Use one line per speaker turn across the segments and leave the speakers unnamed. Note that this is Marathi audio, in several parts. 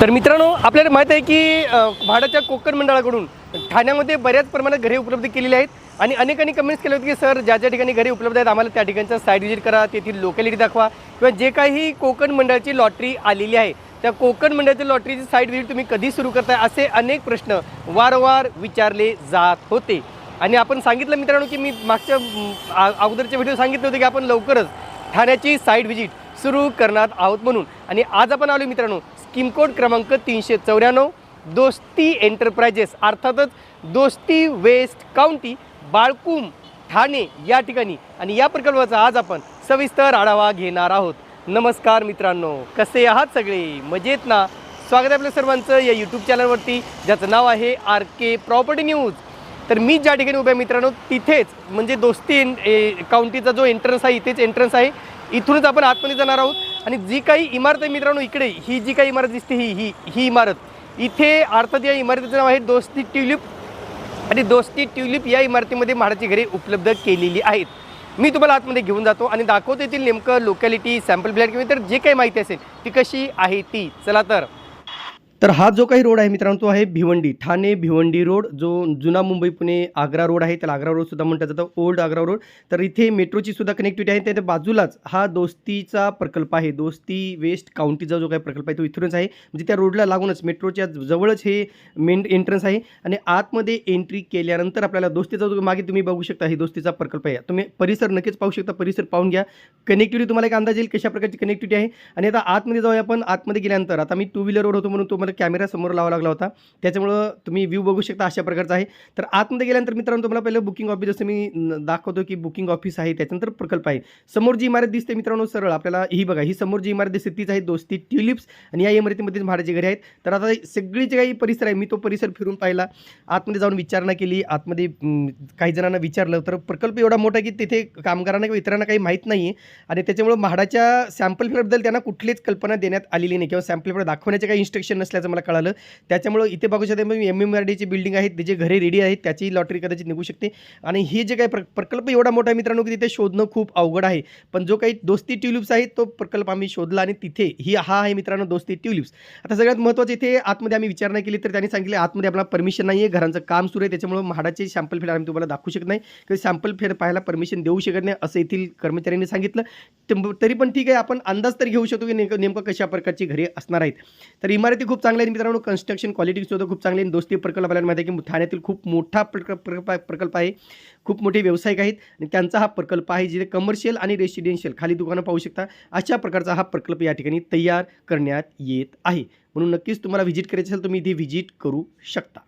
तर मित्रांनो आपल्याला माहीत आहे की भाडाच्या कोकण मंडळाकडून ठाण्यामध्ये बऱ्याच प्रमाणात घरे उपलब्ध केलेली आहेत आणि अनेकांनी कमेंट्स केले होते की सर ज्या ज्या ठिकाणी घरे उपलब्ध आहेत आम्हाला त्या ठिकाणचा साईट विजिट करा तेथील लोकॅलिटी दाखवा. किंवा जे काही कोकण मंडळाची लॉटरी आलेली आहे त्या कोकण मंडळाची लॉटरीची साईट विजिट तुम्ही कधी सुरू करताय असे अनेक प्रश्न वारंवार विचारले जात होते. आणि आपण सांगितलं मित्रांनो की मी मागच्या अगोदरच्या व्हिडिओ सांगितले होते की आपण लवकरच ठाण्याची साईट व्हिजिट सुरू करणार आहोत म्हणून. आणि आज आपण आलो मित्रांनो स्कीम क्रमांक तीनशे चौऱ्याण्णव दोस्ती एंटरप्राइजेस अर्थातच दोस्ती वेस्ट काउंटी बाळकुम ठाणे या ठिकाणी. आणि या प्रकल्पाचा आज आपण सविस्तर आढावा घेणार आहोत. नमस्कार मित्रांनो कसे आहात सगळे? मजेत ना? स्वागत आहे आपल्या सर्वांचं या यूट्यूब चॅनलवरती ज्याचं नाव आहे आर के प्रॉपर्टी न्यूज तर मी ज्या ठिकाणी उभ्या मित्रांनो तिथेच म्हणजे दोस्ती ए, काउंटीचा जो एंट्रन्स आहे इथेच एंट्रन्स आहे. इथूनच आपण आतमध्ये जाणार आहोत. आणि जी काही इमारत आहे मित्रांनो इकडे ही जी काही इमारत दिसते ही ही ही इमारत. इथे अर्थात या इमारतीचं नाव आहे दोस्ती ट्युलिप. आणि दोस्ती ट्युलिप या इमारतीमध्ये म्हाडाची घरे उपलब्ध केलेली आहेत. मी तुम्हाला आतमध्ये घेऊन जातो आणि दाखवतो येथील नेमकं लोकॅलिटी सॅम्पल फ्लॅट किंवा इतर जे काही माहिती असेल ती कशी आहे ती. चला तर. तर हा जो काही रोड आहे मित्रांनो तो आहे भिवंडी. ठाणे भिवंडी रोड जो जुना मुंबई पुणे आग्रा रोड आहे त्याला आग्रा रोड सुद्धा म्हणतात जातं ओल्ड आग्रा रोड. तर इथे मेट्रोची सुद्धा कनेक्टिव्हिटी आहे. त्याच्या बाजूलाच हा दोस्तीचा प्रकल्प आहे. दोस्ती वेस्ट काउंटीचा जो काही प्रकल्प आहे तो इथूनच आहे. म्हणजे त्या रोडला लागूनच मेट्रोच्या जवळच हे मेन एंट्रन्स आहे. आणि आतमध्ये एंट्री केल्यानंतर आपल्याला दोस्तीचा जो मागे तुम्ही बघू शकता हे दोस्तीचा प्रकल्प आहे. तुम्ही परिसर नक्कीच पाहू शकता परिसर पाहून घ्या. कनेक्टिव्हिटी तुम्हाला एक अंदाज येईल कशा प्रकारची कनेक्टिव्हिटी आहे. आणि आता आतमध्ये जाऊया आपण. आतमध्ये गेल्यानंतर आता मी टू व्हीलर रोड होतो म्हणून तुम्हाला मला कॅमेरा समोर लावा लागला होता. त्याच्यामुळं तुम्ही व्ह्यू बघू शकता अशा प्रकारचा आहे. तर आतमध्ये गेल्यानंतर मित्रांनो तुम्हाला पहिलं बुकिंग ऑफिस जसं मी दाखवतो की बुकिंग ऑफिस आहे त्याच्यानंतर प्रकल्प आहे. समोर जी इमारत दिसते मित्रांनो सरळ आपल्याला ही बघा ही समोर जी इमारत दिसते तीच आहे दोस्ती ट्युलिप्स. आणि या इमारतीमध्येच म्हाडाचे घरे आहेत. तर आता सगळी जे काही परिसर आहे मी तो परिसर फिरून पाहिला. आतमध्ये जाऊन विचारणा केली. आतमध्ये काही जणांना विचारलं. तर प्रकल्प एवढा मोठा की तिथे कामगारांना किंवा इतरांना काही माहीत नाही आहे आणि त्याच्यामुळं म्हाडाच्या सॅम्पल फ्लॅटबद्दल त्यांना कुठलीच कल्पना देण्यात आलेली नाही. किंवा सॅम्पल फ्लॅट दाखवण्याचे काही इन्स्ट्रक्शन असल्याचं मला कळालं. त्याच्यामुळं इथे बघू शकता एम एम आर डीची बिल्डिंग आहेत जे घरे रेडी आहेत त्याची लॉटरी कदाचित निघू शकते. आणि हे जे काही प्र प्रकल्प एवढा मोठा आहे मित्रांनो की तिथे शोधणं खूप अवघड आहे. पण जो काही दोस्ती ट्युलिप्स आहे तो प्रकल्प आम्ही शोधला आणि तिथे ही हा आहे मित्रांनो दोस्ती ट्युलिप्स. आता सगळ्यात महत्त्वाचं इथे आतमध्ये आम्ही विचारणा केली तर त्यांनी सांगितले आतमध्ये आपल्याला परमिशन नाही आहे घरांचं काम सुरू आहे त्याच्यामुळे म्हाडाचे सॅम्पल फेड आम्ही तुम्हाला दाखवू शकत नाही. किंवा सॅम्पल फेड पाहायला परमिशन देऊ शकत नाही असं येथील कर्मचाऱ्यांनी सांगितलं. तर- तरी पण ठीक आहे आपण अंदाज तरी घेऊ शकतो की नेमकं नेमकं कशा प्रकारची घरे असणार आहेत. तर इमारती खूप चांगले आहेत. मित्रांनो कन्स्ट्रक्शन क्वालिटी सुद्धा खूप चांगली आहे. दोस्ती प्रकल्प आपल्याला माहिती आहे की ठाण्यातील खूप मोठा प्रकल्प प्रकल्प प्रकल्प आहे. खूप मोठे व्यावसायिक आहेत आणि त्यांचा हा प्रकल्प आहे जिथे कमर्शियल आणि रेसिडेन्शियल खाली दुकानं पाहू शकता. अशा प्रकारचा हा प्रकल्प या ठिकाणी तयार करण्यात येत आहे. म्हणून नक्कीच तुम्हाला व्हिजिट करायचं असेल तुम्ही इथे व्हिजिट करू शकता.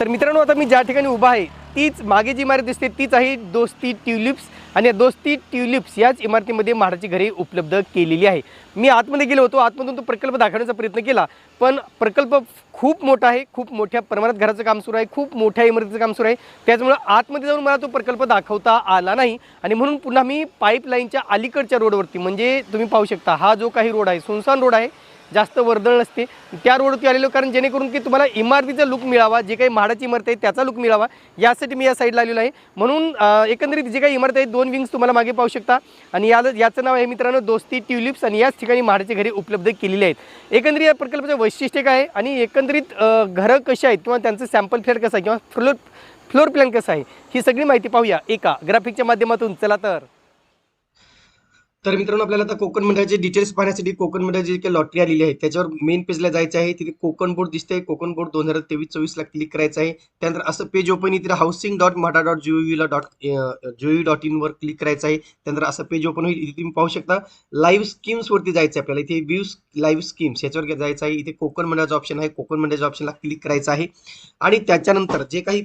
तर मित्रांनो आता मी ज्या ठिकाणी उभा आहे तीच मागे जी इमारत दिसते तीच आहे दोस्ती ट्युलिप्स. आणि या दोस्ती ट्युलिप्स याच इमारतीमध्ये म्हाडाची घरे उपलब्ध केलेली आहे. मी आतमध्ये गेलो होतो आतमधून तो प्रकल्प दाखवण्याचा प्रयत्न केला पण प्रकल्प खूप मोठा आहे खूप मोठ्या प्रमाणात घराचं काम सुरू आहे खूप मोठ्या इमारतीचं काम सुरू आहे. त्याच्यामुळं आतमध्ये जाऊन मला तो प्रकल्प दाखवता आला नाही. आणि म्हणून पुन्हा मी पाईपलाईनच्या अलीकडच्या रोडवरती म्हणजे तुम्ही पाहू शकता हा जो काही रोड आहे सुनसान रोड आहे जास्त वर्दळ नसते. त्या रोडवरती आलेलो कारण जेणेकरून की तुम्हाला इमारतीचा लुक मिळावा जे काही म्हाडाची इमारत आहे त्याचा लुक मिळावा. यासाठी मी या साईडला आलेलो आहे. म्हणून एकंदरीत जे काही इमारत आहे दोन विंग्स तुम्हाला मागे पाहू शकता. आणि या याचं नाव आहे मित्रांनो दोस्ती ट्युलिप्स. आणि याच ठिकाणी म्हाडाचे घरे उपलब्ध केलेले आहेत. एकंदरीत या प्रकल्पाचं वैशिष्ट्य काय आहे? आणि एकंदरीत घरं कशी आहेत? किंवा त्यांचं सॅम्पल फ्लॅट कसं आहे? किंवा फ्लोर फ्लोर प्लॅन कसं आहे? ही सगळी माहिती पाहूया एका ग्राफिकच्या माध्यमातून. चला तर. तर मित्रांनो आपल्याला आता कोकण मंडळाचे डिटेल्स पाहण्यासाठी कोकण मंडळाची जी काही लॉटरी आलेली आहे. त्याच्यावर मेन पेजला जायचं आहे. तिथे कोकण बोर्ड दिसते कोकण बोर्ड दोन हजार तेवीस चोवीसला क्लिक करायचं आहे. त्यानंतर असं पेज ओपन येईल तिथे हाऊसिंग डॉट मटा डॉट जीओव्हीला डॉट जीओव्ही डॉट इनवर क्लिक करायचं आहे. त्यानंतर असं पेज ओपन होईल. इथे तुम्ही पाहू शकता लाईव्ह स्कीम्सवरती जायचं आहे आपल्याला. इथे व्ह्यूज लाईव्ह स्कीम्स याच्यावर जायचं आहे. इथे कोकण मंडळाचा ऑप्शन आहे. कोकण मंडळाच्या ऑप्शनला क्लिक करायचं आहे. आणि त्याच्यानंतर जे काही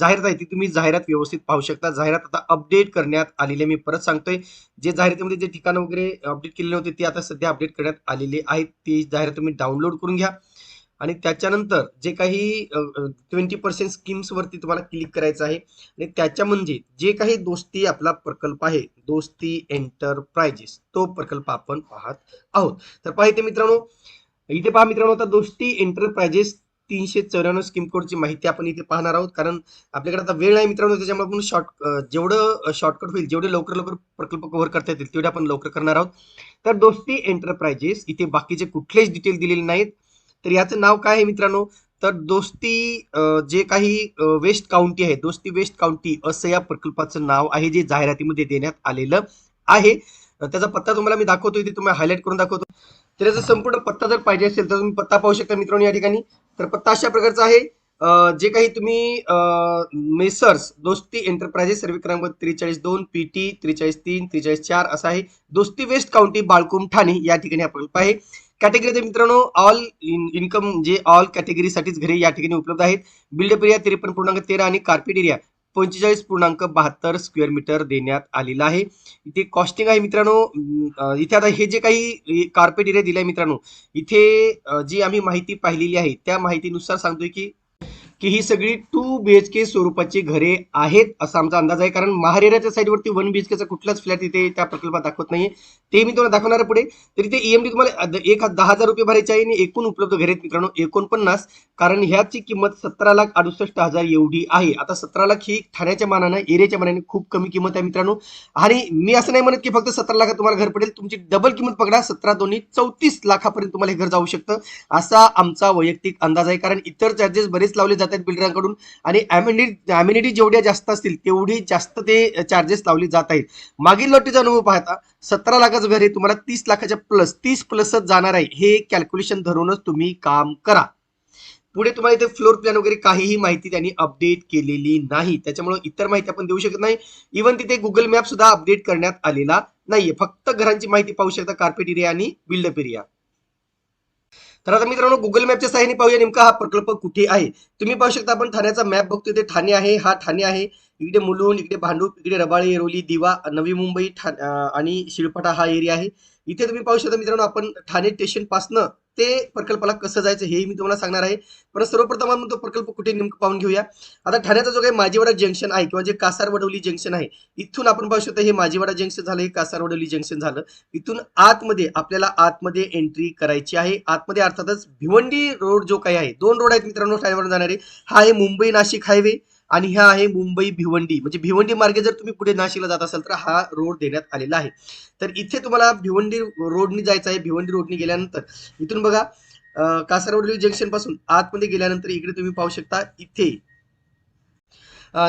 जाहिरात आहे ती तुम्ही जाहिरात व्यवस्थित पाहू शकता. जाहिरात आता अपडेट करण्यात आलेली आहे. मी परत सांगतोय. जे जाहिरातीमध्ये जे ठिकाण वगैरे अपडेट केलेले होते ती आता सध्या अपडेट करण्यात आलेले आहेत. ती जाहिरात तुम्ही डाउनलोड करून घ्या. आणि त्याच्यानंतर जे काही ट्वेंटी पर्सेंट स्कीम्सवरती तुम्हाला क्लिक करायचं आहे. आणि त्याच्या म्हणजे जे काही दोस्ती आपला प्रकल्प आहे दोस्ती एंटरप्राइजेस तो प्रकल्प आपण पाहत आहोत. तर पाहिजे मित्रांनो इथे पहा मित्रांनो आता दोस्ती एंटरप्राइजेस तीनशे चौऱ्याण्णव स्कीम कोडची माहिती आपण इथे पाहणार आहोत. कारण आपल्याकडे आता वेळ नाही मित्रांनो त्याच्यामुळे आपण शॉर्ट जेवढं शॉर्टकट होईल जेवढे लवकर लवकर प्रकल्प कव्हर करता येतील तेवढे आपण लवकर करणार आहोत. तर दोस्ती एंटरप्राइजेस इथे बाकीचे कुठलेच डिटेल दिलेले नाहीत.
तर याचं नाव काय आहे मित्रांनो? तर दोस्ती जे काही वेस्ट काउंटी आहे दोस्ती वेस्ट काउंटी असं या प्रकल्पाचं नाव आहे जे जाहिरातीमध्ये देण्यात आलेलं आहे. त्याचा पत्ता तुम्हाला मी दाखवतो इथे तुम्हाला हायलाईट करून दाखवतो. तर याचा संपूर्ण पत्ता जर पाहिजे असेल तर तुम्ही पत्ता पाहू शकता मित्रांनो या ठिकाणी. तर पत्ता अशा प्रकारचा आहे. जे काही तुम्ही मेसर्स दोस्ती एंटरप्राइजेस सर्वे क्रमांक त्रेचाळीस दोन पी टी त्रेचाळीस तीन त्रेचाळीस चार असा आहे. दोस्ती वेस्ट काउंटी बाळकुम ठाणे या ठिकाणी आपण आहे. कॅटेगरी मित्रांनो ऑल इन्कम जे ऑल कॅटेगरीसाठीच घरे या ठिकाणी उपलब्ध आहेत. बिल्डअप एरिया त्रेपन्न पूर्णांक तेरा आणि कार्पेट एरिया पंचेचाळीस पूर्णांक बहात्तर स्क्वेअर मीटर देण्यात आलेला आहे. इथे कॉस्टिंग आहे मित्रांनो. इथे आता हे जे काही कार्पेट एरिया दिलाय मित्रांनो इथे जी आम्ही माहिती पाहिलेली आहे त्या माहितीनुसार सांगतोय की की ही सगळी टू बी एच के स्वरूपाची घरे आहेत असा आमचा अंदाज आहे. कारण महारेराच्या साईडवरती वन बी एच केचा कुठलाच फ्लॅट इथे त्या प्रकल्पात दाखवत नाहीये. ते मी तुम्हाला दाखवणार पुढे. तरी ते ईएमडी तुम्हाला एक दहा हजार रुपये भरायचे आहे आणि एकूण उपलब्ध घरे आहेत मित्रांनो एकोणपन्नास. कारण ह्याची किंमत सतरा लाख अडुसष्ट हजार एवढी आहे. आता सतरा लाख ही ठाण्याच्या मानानं एरियाच्या मानाने खूप कमी किंमत आहे मित्रांनो. आणि मी असं नाही म्हणत की फक्त सतरा लाखात तुम्हाला घर पडेल. तुमची डबल किंमत पकडा. सतरा दोन्ही चौतीस लाखापर्यंत तुम्हाला हे घर जाऊ शकतं. असा आमचा वैयक्तिक अंदाज आहे. कारण इतर चार्जेस बरेच लावले जातात. बिल्डरांकडून. आणि अम्युनिटी ॲम्युनिटी जेवढ्या जास्त असतील तेवढी जास्त ते चार्जेस लावले जात आहेत. मागील लॉटरीचा अनुभव पाहता सतरा लाखाचं घर हे तुम्हाला तीस लाखाच्या प्लस तीस प्लसच जाणार आहे. हे कॅल्क्युलेशन धरूनच तुम्ही काम करा. पुढे तुम्हाला इथे फ्लोर प्लॅन वगैरे काहीही माहिती त्यांनी अपडेट केलेली नाही. त्याच्यामुळे इतर माहिती आपण देऊ शकत नाही. इव्हन तिथे गुगल मॅप सुद्धा अपडेट करण्यात आलेला नाहीये. फक्त घरांची माहिती पाहू शकता कार्पेट एरिया आणि बिल्डअप एरिया तर आता मित्रांनो गुगल मॅपच्या सहाय्याने पाहूया नेमका हा प्रकल्प कुठे आहे. तुम्ही पाहू शकता आपण ठाण्याचा मॅप बघतो ते ठाणे आहे हा ठाणे आहे. इकडे मुलुंड इकडे भांडूप इकडे रबाळे येरोली दिवा नवी मुंबई आणि शिळपाटा हा एरिया आहे. इथे तुम्ही पाहू शकता मित्रांनो आपण ठाणे स्टेशन पासनं ते प्रकल्पाला कसं जायचं हे मी तुम्हाला सांगणार आहे. पण सर्वप्रथम आपण तो प्रकल्प कुठे नेमकं पाहून घेऊया. आता ठाण्याचा जो काही माझीवाडा जंक्शन आहे किंवा जे कासारवडवली जंक्शन आहे इथून आपण पाहू शकतो हे माझीवाडा जंक्शन झालं हे कासारवडवली जंक्शन झालं. इथून आतमध्ये आपल्याला आतमध्ये एंट्री करायची आहे. आतमध्ये अर्थातच भिवंडी रोड जो काही आहे दोन रोड आहेत मित्रांनो ठाण्यावरून जाणारे. हा आहे मुंबई नाशिक हायवे आणि हा आहे मुंबई भिवंडी. म्हणजे भिवंडी मार्गे जर तुम्ही पुढे नाशिकला जात असाल तर हा रोड देण्यात आलेला आहे. तर इथे तुम्हाला भिवंडी रोडनी जायचं आहे. भिवंडी रोडनी गेल्यानंतर इथून बघा अं, कासारवडली जंक्शनपासून आतमध्ये गेल्यानंतर इकडे तुम्ही पाहू शकता इथे.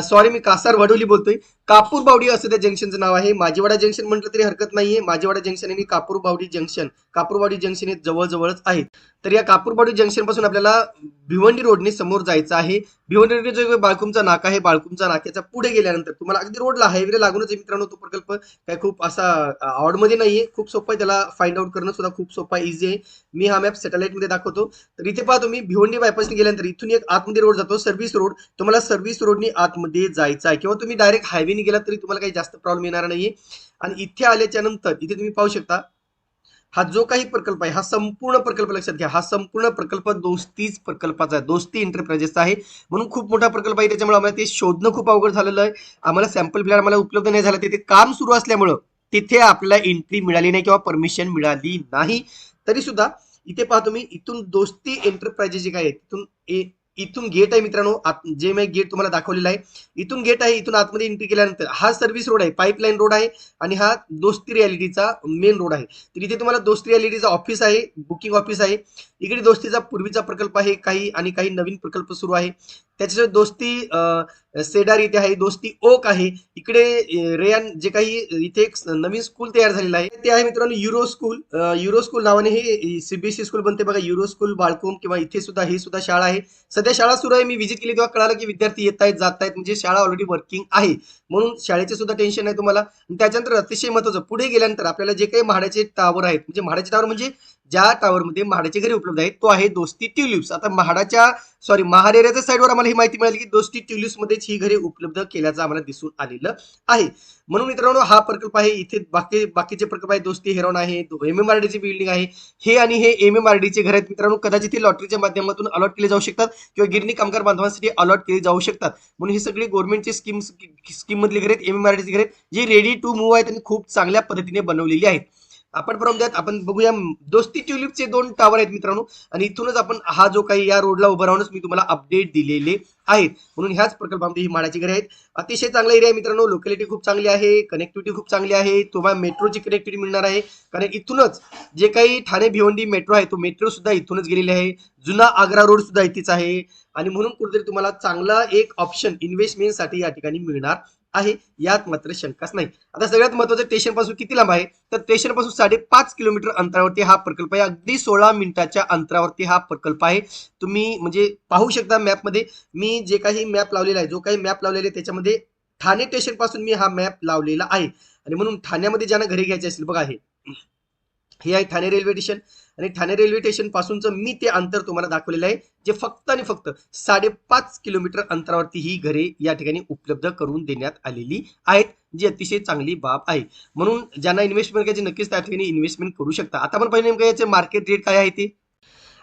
सॉरी मी कासार वडोली बोलतोय. कापूर बावडी असं त्या जंक्शनचं नाव आहे. माझीवाडा जंक्शन म्हटलं तरी हरकत नाहीये. माझीवाडा जंक्शन आणि कापूर बावडी जंक्शन. कापूरवाडी जंक्शन हे जवळजवळच आहेत. तर या कापूरबावडी जंक्शनपासून आपल्याला भिवंडी रोडने समोर जायचं आहे. भिवंडी रोडने जो बाळकुमचा नाका आहे बाळकुमचा नाक्याचा पुढे गेल्यानंतर तुम्हाला अगदी रोडला हायवेला लागूनच आहे मित्रांनो तो प्रकल्प. काय खूप असा आवडमध्ये नाहीये. खूप सोपं आहे त्याला फाइंड आउट करणं सुद्धा खूप सोपं इझी आहे. मी हा मॅप सॅटेलाइटमध्ये दाखवतो. तर इथे पहा तुम्ही भिवंडी बायपासने गेल्यानंतर इथून एक आतमध्ये रोड जातो सर्व्हिस रोड तुम्हाला सर्व्हिस रोडनी आतमध्ये जायचं आहे. किंवा तुम्ही डायरेक्ट हायवे हायवेने गेला तरी तुम्हाला काही जास्त प्रॉब्लेम येणार नाही आणि इथे आल्याच्यानंतर इथे तुम्ही पाहू शकता हा जो काही प्रकल्प आहे हा संपूर्ण प्रकल्प लक्षात घ्या. हा संपूर्ण प्रकल्प दोस्तीच प्रकल्पाचा आहे. दोस्ती एंटरप्राइजेसचा आहे. म्हणून खूप मोठा प्रकल्प आहे. त्याच्यामुळे आम्हाला ते शोधणं खूप अवघड झालेलं आहे. आम्हाला सॅम्पल प्लॅन आम्हाला उपलब्ध नाही झाला. तिथे काम सुरू असल्यामुळं तिथे आपल्याला एंट्री मिळाली नाही किंवा परमिशन मिळाली नाही. तरी सुद्धा इथे पहा तुम्ही इथून दोस्ती एंटरप्राइजेस जे काय आहे तिथून ए- इथून गेट आहे मित्रांनो. आत- जे मी गेट तुम्हाला दाखवलेला आहे. इथून गेट आहे इथून आतमध्ये एंट्री केल्यानंतर हा सर्व्हिस रोड आहे पाईपलाईन रोड आहे आणि हा दोस्ती रियालिटीचा मेन रोड आहे. तर इथे तुम्हाला दोस्ती रियालिटीचा ऑफिस आहे बुकिंग ऑफिस आहे. इकडे दोस्तीचा पूर्वीचा प्रकल्प आहे काही आणि काही नवीन प्रकल्प सुरू आहे. त्याच्याशिवाय दोस्ती सेडार इथे आहे दोस्ती ओक आहे. इकडे रेयान जे काही इथे एक नवीन स्कूल तयार झालेलं आहे. ते आहे मित्रांनो युरो स्कूल युरो स्कूल नावाने हे सीबीएसई स्कूल बनते बघा. युरो स्कूल बाळकोम किंवा इथे सुद्धा ही सुद्धा शाळा आहे. सध्या शाळा सुरू आहे. मी व्हिजिट केली तेव्हा कळालं की विद्यार्थी येत आहेत जात आहेत. म्हणजे शाळा ऑलरेडी वर्किंग आहे. म्हणून शाळेचे सुद्धा टेन्शन आहे तुम्हाला. त्याच्यानंतर अतिशय महत्वाचं पुढे गेल्यानंतर आपल्याला जे काही म्हाडाचे टावर आहेत म्हणजे म्हाडाचे टावर म्हणजे ज्या टावरमध्ये म्हाडाचे घरी उपलब्ध आहेत तो आहे दोस्ती ट्युलिप्स. आता म्हाडाच्या सॉरी महारेऱ्याच्या साईडवर आम्हाला ही माहिती मिळाली की दोस्ती ट्युलिप्स मध्येच ही घरे उपलब्ध केल्याचं आम्हाला दिसून आलेलं आहे. म्हणून मित्रांनो हा प्रकल्प आहे. इथे बाकी बाकीचे प्रकल्प आहे दोस्ती हेरॉन आहे एम एम आर डीची बिल्डिंग आहे. हे आणि हे एम एम आर डीचे घर आहेत. मित्रांनो कदाचित हे लॉटरीच्या माध्यमातून अलॉट केले जाऊ शकतात किंवा गिरणी कामगार बांधवांसाठी अलॉट केली जाऊ शकतात. म्हणून ही सगळी गव्हर्नमेंटची स्कीम स्कीम मधली घर आहेत. एम एम आर ची घर आहेत जी रेडी टू मूव्ह आहेत आणि खूप चांगल्या पद्धतीने बनवलेली आहेत. आपण द्यात आपण बघूया दोस्ती ट्युलिपचे दोन टावर आहेत मित्रांनो. आणि इथूनच आपण हा जो काही या रोडला उभं राहूनच मी तुम्हाला अपडेट दिलेले आहेत. म्हणून ह्याच प्रकल्पामध्ये ही माडाची घरे आहेत. अतिशय चांगला एरिया आहे मित्रांनो. लोकॅलिटी खूप चांगली आहे. कनेक्टिव्हिटी खूप चांगली आहे. तुम्हाला मेट्रोची कनेक्टिव्हिटी मिळणार आहे. कारण इथूनच जे काही ठाणे भिवंडी मेट्रो आहे तो मेट्रो सुद्धा इथूनच गेलेले आहे. जुना आग्रा रोड सुद्धा इथेच आहे. आणि म्हणून कुठेतरी तुम्हाला चांगला एक ऑप्शन इन्व्हेस्टमेंटसाठी या ठिकाणी मिळणार. आहे यात मात्र शंकाच नाही. आता सगळ्यात महत्वाचं स्टेशनपासून किती लांब आहे? तर स्टेशनपासून साडेपाच किलोमीटर अंतरावरती हा प्रकल्प आहे. अगदी सोळा मिनिटाच्या अंतरावरती हा प्रकल्प आहे. तुम्ही म्हणजे पाहू शकता मॅपमध्ये मी जे काही मॅप लावलेला आहे जो काही मॅप लावलेला आहे त्याच्यामध्ये ठाणे स्टेशनपासून मी हा मॅप लावलेला आहे. आणि म्हणून ठाण्यामध्ये ज्यांना घरी घ्यायचे असेल बघा हे. हे आहे ठाणे रेल्वे स्टेशन आणि ठाणे रेल्वे स्टेशन पासूनचं मी ते अंतर तुम्हाला दाखवलेलं आहे जे फक्त आणि फक्त साडेपाच किलोमीटर अंतरावरती ही घरे या ठिकाणी उपलब्ध करून देण्यात आलेली आहेत जी अतिशय चांगली बाब आहे. म्हणून ज्यांना इन्व्हेस्टमेंट करायची नक्कीच त्या ठिकाणी इन्व्हेस्टमेंट करू शकता. आता आपण पहिले नेमकं याचे मार्केट रेट काय आहे ते?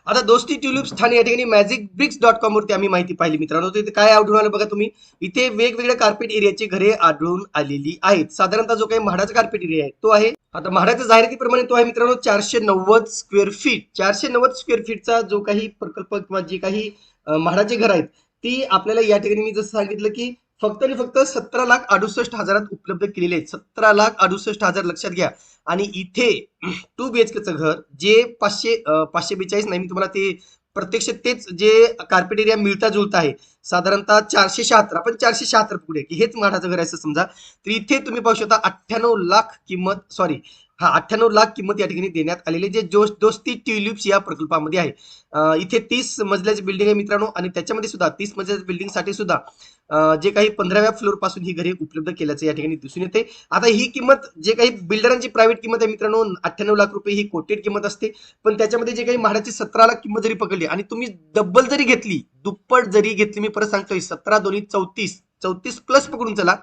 आता दोस्ती ट्युलिप्स ठाणे या ठिकाणी मॅजिक ब्रिक्स डॉट कॉम वरती आम्ही माहिती पाहिली मित्रांनो. तिथे इथे काय आढळून आलं बघा तुम्ही? इथे वेगवेगळ्या कार्पेट एरियाची घरे आढळून आलेली आहेत. साधारणतः जो काही म्हाडाचा कार्पेट एरिया आहे तो आहे आता म्हाडाच्या जाहिरातीप्रमाणे तो आहे मित्रांनो? चारशे नव्वद स्क्वेअर फीट चारशे नव्वद स्क्वेअर फीटचा जो काही प्रकल्प किंवा जे काही म्हाडाचे घर आहेत ती आपल्याला या ठिकाणी मी जसं सांगितलं की फक्त आणि फक्त सतरा लाख अडुसष्ट हजारात उपलब्ध केलेले आहेत. सतरा लाख अडुसष्ट हजार लक्षात घ्या. आणि इथे टू बी एच केचं घर जे पाचशे पाचशे बेचाळीस नाही मी तुम्हाला ते प्रत्यक्ष तेच जे कार्पेट एरिया मिळता जुळता आहे साधारणतः चारशे शहात्तर आपण चारशे शहात्तर पुढे की हेच माठाचं घर आहे असं समजा. तर इथे तुम्ही पाहू शकता अठ्ठ्याण्णव लाख किंमत सॉरी हा अठ्ठ्याण्णव लाख किंमत या ठिकाणी देण्यात आलेली जे जोश दोस्ती ट्युलिप्स या प्रकल्पामध्ये आहे. इथे तीस मजल्याची बिल्डिंग आहे मित्रांनो. आणि त्याच्यामध्ये सुद्धा तीस मजल्याच्या बिल्डिंगसाठी सुद्धा जे काही पंधराव्या फ्लोरपासून ही घरे उपलब्ध केल्याचं या ठिकाणी दिसून येते. आता ही किंमत जे काही बिल्डरांची प्रायव्हेट किंमत आहे मित्रांनो अठ्ठ्याण्णव लाख रुपये ही कोटेड किंमत असते. पण त्याच्यामध्ये जे काही म्हाडाची सतरा लाख किंमत जरी पकडली आणि तुम्ही डब्बल जरी घेतली दुप्पट जरी घेतली मी परत सांगतोय सतरा दोन्ही चौतीस चौतीस प्लस पकडून चला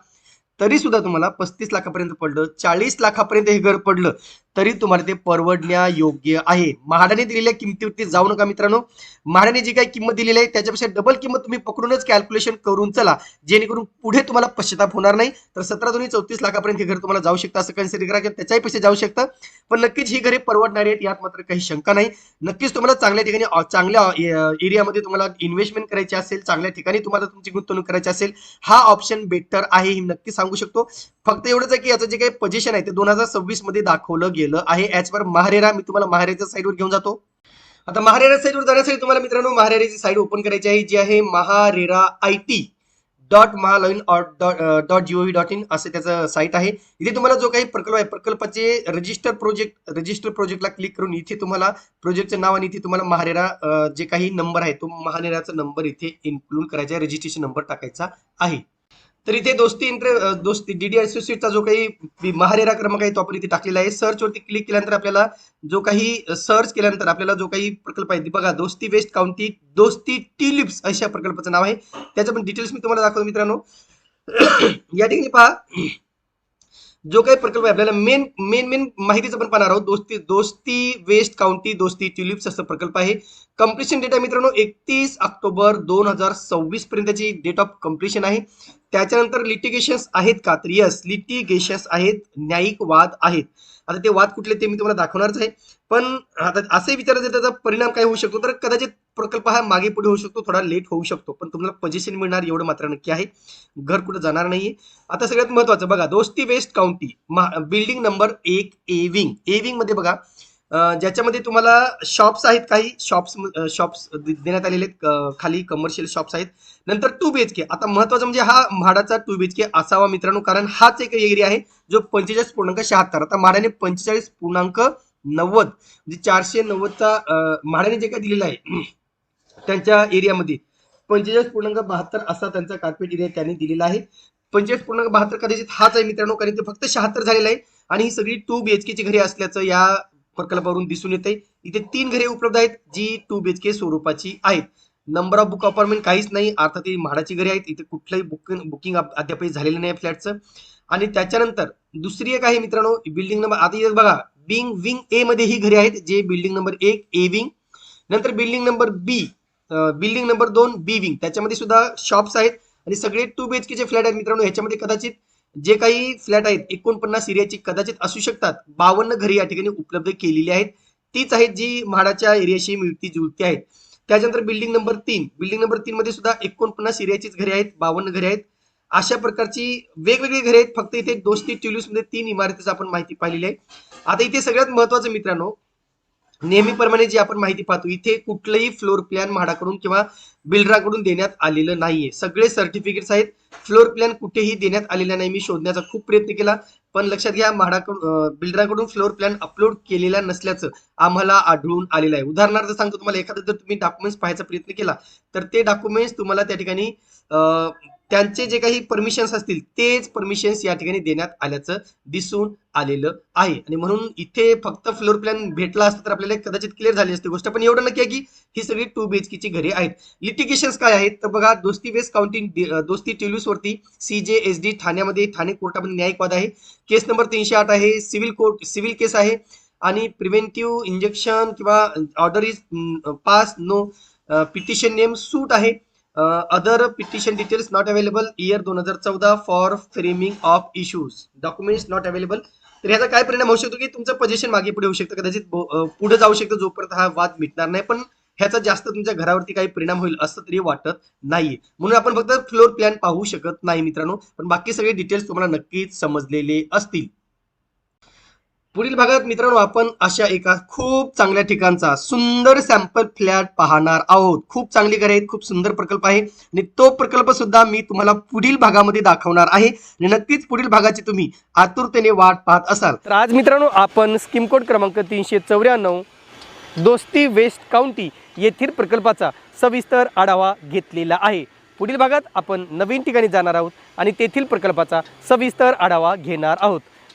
तरी सुद्धा तुम्हाला पस्तीस लाखापर्यंत पडलं चाळीस लाखापर्यंत हे घर पडलं. तरी तुम्हाला ते परवडण्या योग्य आहे. म्हाडाने दिलेल्या किमतीवरती जाऊ नका मित्रांनो. म्हाडाने जी काही किंमत दिलेली आहे त्याच्यापेक्षा डबल किंमत तुम्ही पकडूनच कॅल्क्युलेशन करून चला. जेणेकरून पुढे तुम्हाला पश्चाताप होणार नाही. तर सतरा दोन्ही चौतीस लाखापर्यंत हे घर तुम्हाला जाऊ शकतं असं कन्सिडर करा किंवा त्याच्याही पैसे जाऊ शकतं. पण नक्कीच ही घरे परवडणारी आहेत यात मात्र काही शंका नाही. नक्कीच तुम्हाला चांगल्या ठिकाणी चांगल्या एरियामध्ये तुम्हाला इन्व्हेस्टमेंट करायची असेल चांगल्या ठिकाणी तुम्हाला तुमची गुंतवणूक करायची असेल हा ऑप्शन बेटर आहे हे मी नक्की सांगू शकतो. फक्त एवढंच आहे की याचं जे काही पोझिशन आहे ते दोन हजार सव्वीसमध्ये दाखवलं गेलं आहे. ॲज पर महारेरा मी तुम्हाला महारेच्या साईडवर घेऊन जातो. आता महारेरा साईडवर जाण्यासाठी तुम्हाला मित्रांनो महारेराची साईड ओपन करायची आहे जी आहे MahaRERA I T dot Mahaonline dot gov dot in असं त्याचं साईट आहे. इथे तुम्हाला जो काही प्रकल्प आहे प्रकल्पाचे रजिस्टर प्रोजेक्ट रजिस्टर प्रोजेक्टला क्लिक करून इथे तुम्हाला प्रोजेक्टचं नाव आणि इथे तुम्हाला महारेरा जे काही नंबर आहे तो महारेराचा नंबर इथे इन्क्लूड करायचा आहे रजिस्ट्रेशन नंबर टाकायचा आहे. तर इथे दोस्ती इंटर दोस्ती डीडी असोसिएटचा जो काही महारेरा क्रमांक आहे तो आपण इथे टाकलेला आहे. सर्च वरती क्लिक केल्यानंतर आपल्याला जो काही सर्च केल्यानंतर आपल्याला जो काही प्रकल्प आहे बघा दोस्ती वेस्ट काउंटी दोस्ती टिलिप्स अशा प्रकल्पाचं नाव आहे. त्याचं पण डिटेल्स मी तुम्हाला दाखवतो मित्रांनो. या ठिकाणी पहा. जो काही प्रकल्प आहे आपल्याला मेन मेन मेन माहितीचं पण पाहणार आहोत. दोस्ती दोस्ती वेस्ट काउंटी दोस्ती ट्युलिप्स असं प्रकल्प आहे. कम्प्लिशन डेट आहे मित्रांनो एकतीस ऑक्टोबर दोन हजार सव्वीस पर्यंतची डेट ऑफ कम्प्लिशन आहे. त्याच्यानंतर लिटिगेशन्स आहेत का? तर यस लिटिगेशन्स आहेत न्यायिक वाद आहेत. आता ते वाद कुठले ते मी तुम्हाला दाखवणारच आहे. पण आता असे विचारायचं त्याचा परिणाम काय होऊ शकतो? तर कदाचित प्रकल्प हा मागे पुढे होऊ शकतो थोडा लेट होऊ शकतो. पण तुम्हाला पोझिशन मिळणार एवढं मात्र नक्की आहे. घर कुठं जाणार नाहीये. आता सगळ्यात महत्वाचं बघा दोस्ती वेस्ट काउंटी बिल्डिंग नंबर एक ए विंग ए विंगमध्ये बघा ज्याच्यामध्ये तुम्हाला शॉप्स आहेत काही शॉप्स शॉप्स देण्यात आलेले आहेत खाली कमर्शियल शॉप्स आहेत. नंतर टू बी एच के आता महत्वाचं म्हणजे हा म्हाडाचा टू बी एच के असावा मित्रांनो कारण हाच एक एरिया आहे जो पंचेचाळीस पूर्णांक शहात्तर. आता म्हाड्याने पंचेचाळीस पूर्णांक नव्वद म्हणजे चारशे नव्वदचा म्हाड्याने जे काय दिलेलं आहे त्यांच्या एरियामध्ये पंचेचाळीस पूर्णांक बहात्तर असा त्यांचा कार्पेट एरिया त्यांनी दिलेला आहे. पंचेचाळीस पूर्णांक बहात्तर कदाचित हाच आहे मित्रांनो कारण ते फक्त शहात्तर झालेलं आहे. आणि ही सगळी टू बी एच केची घरी असल्याचं या प्रकल्पावरून दिसून येते इथे तीन घरे उपलब्ध आहेत जी टू बीएचके स्वरूपाची आहेत. नंबर ऑफ बुक अपार्टमेंट काहीच नाही अर्थात ही म्हाडाची घरे आहेत. इथे कुठलंही बुकिंग बुकिंग अद्याप झालेलं नाही फ्लॅटचं आणि त्याच्यानंतर दुसरी एक आहे मित्रांनो बिल्डिंग नंबर आता इथे बघा बिंग विंग ए मध्ये ही घरे आहेत जे बिल्डिंग नंबर एक ए विंग नंतर building number B building number दोन बी विंग त्याच्यामध्ये सुद्धा शॉप्स आहेत. आणि सगळे टू बी एच के जे फ्लॅट आहेत मित्रांनो ह्याच्यामध्ये कदाचित जे काही फ्लॅट आहेत एकोणपन्नास एरियाची कदाचित असू शकतात. बावन्न घरी या ठिकाणी उपलब्ध केलेली आहेत. तीच आहेत जी म्हाडाच्या एरियाशी मिळती जुळती आहेत. त्याच्यानंतर बिल्डिंग नंबर तीन. बिल्डिंग नंबर तीन मध्ये सुद्धा एकोणपन्नास एरियाचीच घरे आहेत बावन्न घरे आहेत. अशा प्रकारची वेगवेगळी घरे आहेत. फक्त इथे दोस्ती ट्युल्यूसमध्ये तीन इमारतीचं आपण माहिती पाहिलेली आहे. आता इथे सगळ्यात महत्वाचं मित्रांनो नेहमीप्रमाणे जी आपण माहिती पाहतो इथे कुठलंही फ्लोर प्लॅन म्हाडाकडून किंवा बिल्डराकडून देण्यात आलेलं नाहीये. सगळे सर्टिफिकेट्स आहेत. फ्लोर प्लॅन कुठेही देण्यात आलेला नाही. मी शोधण्याचा खूप प्रयत्न केला. पण लक्षात घ्या म्हाडाकडून बिल्डराकडून फ्लोर प्लॅन अपलोड केलेला नसल्याचं आम्हाला आढळून आलेलं आहे. उदाहरणार्थ सांगतो तुम्हाला एखादं जर तुम्ही डॉक्युमेंट्स पाहायचा प्रयत्न केला तर ते डॉक्युमेंट्स तुम्हाला त्या ठिकाणी त्यांचे जे काही परमिशन्स असतील तेच परमिशन्स या ठिकाणी देण्यात आल्याचं दिसून आलेलं आहे. आणि म्हणून इथे फक्त फ्लोर प्लॅन भेटला असता तर आपल्याला कदाचित क्लिअर झाली असती गोष्ट. पण एवढं नक्की आहे की ही सगळी टू बीएचकेची घरे आहेत. लिटिगेशन्स काय आहेत? तर बघा दोस्ती वेस्ट काउंटी दोस्ती टेल्यूस वरती सीजे एस डी ठाण्यामध्ये ठाणे कोर्टामध्ये न्यायिक वाद आहे. केस नंबर तीनशे आठ आहे. सिव्हिल कोर्ट सिव्हिल केस आहे. आणि प्रिव्हेंटिव्ह इंजेक्शन किंवा order is pass no petition name suit आहे. Other petition details not available year दोन हजार चौदा for framing of issues documents not available तर ह्याचा काय परिणाम होऊ शकतो की तुमचं पोझिशन मागे पुढे होऊ शकतं? कदाचित पुढे जाऊ शकतं जोपर्यंत हा वाद मिटणार नाही. पण ह्याचा जास्त तुमच्या घरावरती काही परिणाम होईल असं तरी वाटत नाहीये. म्हणून आपण फक्त फ्लोर प्लॅन पाहू शकत नाही मित्रांनो. पण बाकी सगळे डिटेल्स तुम्हाला नक्कीच समजलेले असतील. पुढील भागात मित्रांनो आपण अशा एका खूप चांगल्या ठिकाणचा सुंदर सॅम्पल फ्लॅट पाहणार आहोत. खूप चांगली घरे आहेत खूप सुंदर प्रकल्प आहे आणि तो प्रकल्प सुद्धा मी तुम्हाला पुढील भागामध्ये दाखवणार आहे आणि नक्कीच पुढील भागाची तुम्ही आतुरतेने वाट पाहत असाल.
तर आज मित्रांनो आपण स्कीम कोड क्रमांक तीनशे चौऱ्याण्णव दोस्ती वेस्ट काउंटी येथील प्रकल्पाचा सविस्तर आढावा घेतलेला आहे. पुढील भागात आपण नवीन ठिकाणी जाणार आहोत आणि तेथील प्रकल्पाचा सविस्तर आढावा घेणार आहोत.